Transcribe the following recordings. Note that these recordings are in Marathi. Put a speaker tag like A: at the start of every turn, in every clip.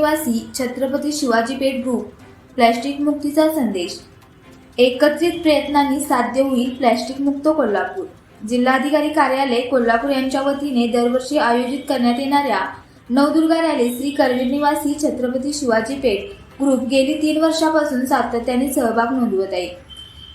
A: निवासी छत्रपती शिवाजी पेठ ग्रुप प्लॅस्टिक मुक्तीचा संदेश. एकत्रित प्रयत्नांनी साध्य होईल प्लॅस्टिक मुक्त कोल्हापूर. जिल्हाधिकारी कार्यालय कोल्हापूर यांच्या वतीने दरवर्षी आयोजित करण्यात येणाऱ्या नवदुर्गा रॅली श्री करवीर निवासी छत्रपती शिवाजी पेठ ग्रुप गेली तीन वर्षापासून सातत्याने सहभाग नोंदवत आहे.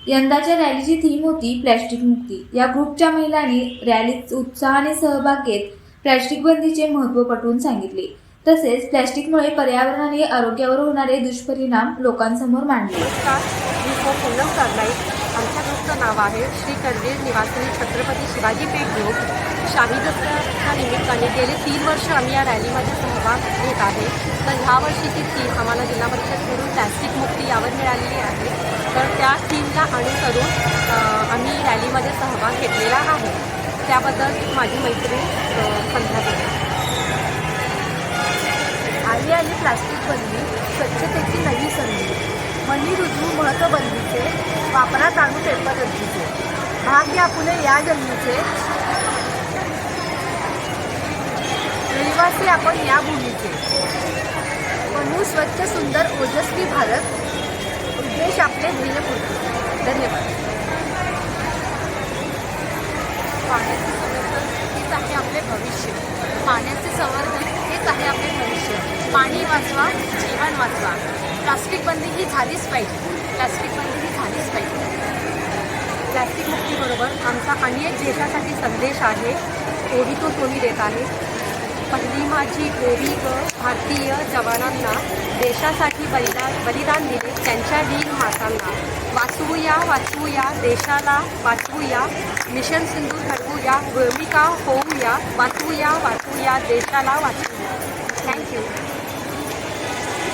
A: यंदाच्या रॅलीची थीम होती प्लॅस्टिक मुक्ती. या ग्रुपच्या महिलांनी रॅलीत उत्साहाने सहभाग घेत प्लॅस्टिक बंदीचे महत्त्व पटवून सांगितले. तसेच प्लॅस्टिकमुळे पर्यावरण आणि आरोग्यावर होणारे दुष्परिणाम लोकांसमोर मांडले.
B: नमस्कार मी पूनम आमच्या ग्रुपचं नाव आहे श्री करवीर निवासी छत्रपती शिवाजी पेठ ग्रुप. शाही दसऱ्याच्या निमित्ताने गेले तीन वर्ष आम्ही या रॅलीमध्ये सहभाग घेत आहे. तर ह्या वर्षीची थीम आम्हाला जिल्हा परिषदकडून प्लॅस्टिक मुक्ती यावर मिळालेली आहे. तर त्या थीमला अनुसरून आम्ही रॅलीमध्ये सहभाग घेतलेला आहे. त्याबद्दल माझी मैत्रीण संध्या
C: संधी मनी रुजू महत्त्व बंदीचे वापरात आणू पेपर रद्दीचे भाग्य आपुले या जन्मीचे. रहिवासी आपण या भूमीचे. म्हणू स्वच्छ सुंदर ओजस्वी भारत. उद्देश आपले ध्येय पूर्ण. धन्यवाद.
B: पाण्याचे संवर्धन हेच आहे आपले भविष्य. पाण्याचे संवर्धन हेच आहे आपले भविष्य. पाणी वाचवा जीवन वाचवा. प्लास्टिक बंदी ही झालीच पाहिजे. प्लास्टिक बंदी ही झालीच पाहिजे. प्लास्टिक मुक्तीबरोबर आमचा आणि एक देशासाठी संदेश आहे. तोही तो कोणी देत आहे. पहिली माझी गोरी ग भारतीय जवानांना देशासाठी बलिदान बलिदान दिले त्यांच्या वीर मातांना. वाचवूया वाचवूया देशाला वाचवूया. मिशन सिंधू ठरवूया भूमिका होऊया. वाचवूया वाचवूया देशाला वाचवूया. थँक्यू